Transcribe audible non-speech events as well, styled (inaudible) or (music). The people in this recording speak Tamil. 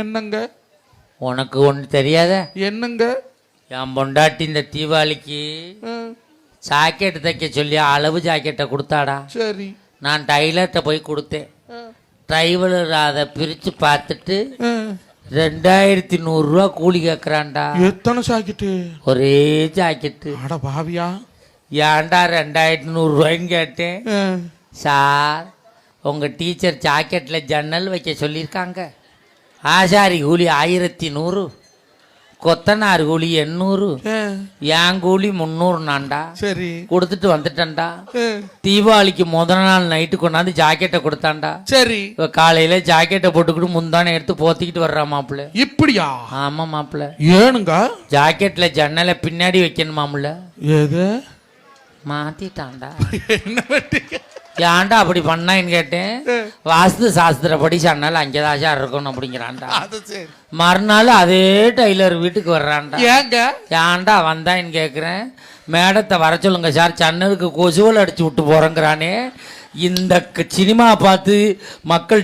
என்னங்க? உனக்கு ஒன்று தெரியாத? என்னங்க? என் பொண்டாட்டி இந்த தீபாவளிக்கு ஜாக்கெட் தைக்க சொல்லி அளவு ஜாக்கெட்டை கொடுத்தாடா. சரி. நான் டைலர்கிட்ட போய் கொடுத்தேன். டிரைவர் அதை பிரித்து பார்த்துட்டு. ரெண்டாயிரத்தி நூறுரூவா கூலி கேட்குறான்டா எத்தனை சாக்கிட்டு? ஒரே ஜாக்கெட்டு. அட பாவியா. ஏன்டா ரெண்டாயிரத்தி நூறுரூவாய்ன்னு கேட்டேன்? சார் உங்கள் டீச்சர் ஜாக்கெட்டில் ஜன்னல் வைக்க சொல்லியிருக்காங்க. ஆசாரி கூலி ஆயிரத்தி நூறு கொத்தனார் கூலி எண்ணூறு என் கூலி முந்நூறு நான்டா சரி. கொடுத்துட்டு வந்துட்டேன்டா. தீபாவளிக்கு முதல் நாள் நைட்டு கொண்டாந்து ஜாக்கெட்டை கொடுத்தான்டா. சரி. காலையில் ஜாக்கெட்டை போட்டுக்கிட்டு முந்தானை எடுத்து போத்திக்கிட்டு வர்றா மாப்பிள்ள. இப்படியா? ஆமாம் மாப்பிள்ள. ஏனுங்க? ஜாக்கெட்டில் ஜன்னலை பின்னாடி வைக்கணுமாமுல்ல எது? மாற்றிட்டான்டா (laughs) என்ன? ஏன்டா அப்படி பண்ணான்னு கேட்டேன். வாஸ்து சாஸ்திரப்படி சன்னல் அங்கே தான் சார் இருக்கணும் அப்படிங்கிறான்டா மறுநாள் அதே டெய்லர் வீட்டுக்கு வர்றான்டா. ஏங்க? ஏன்டா வந்தான்னு கேட்குறேன் மேடத்தை வர சொல்லுங்க சார். சன்னலுக்கு கொசுவல் அடிச்சு விட்டு போகிறேங்கிறானே இந்த சினிமா பார்த்து மக்கள்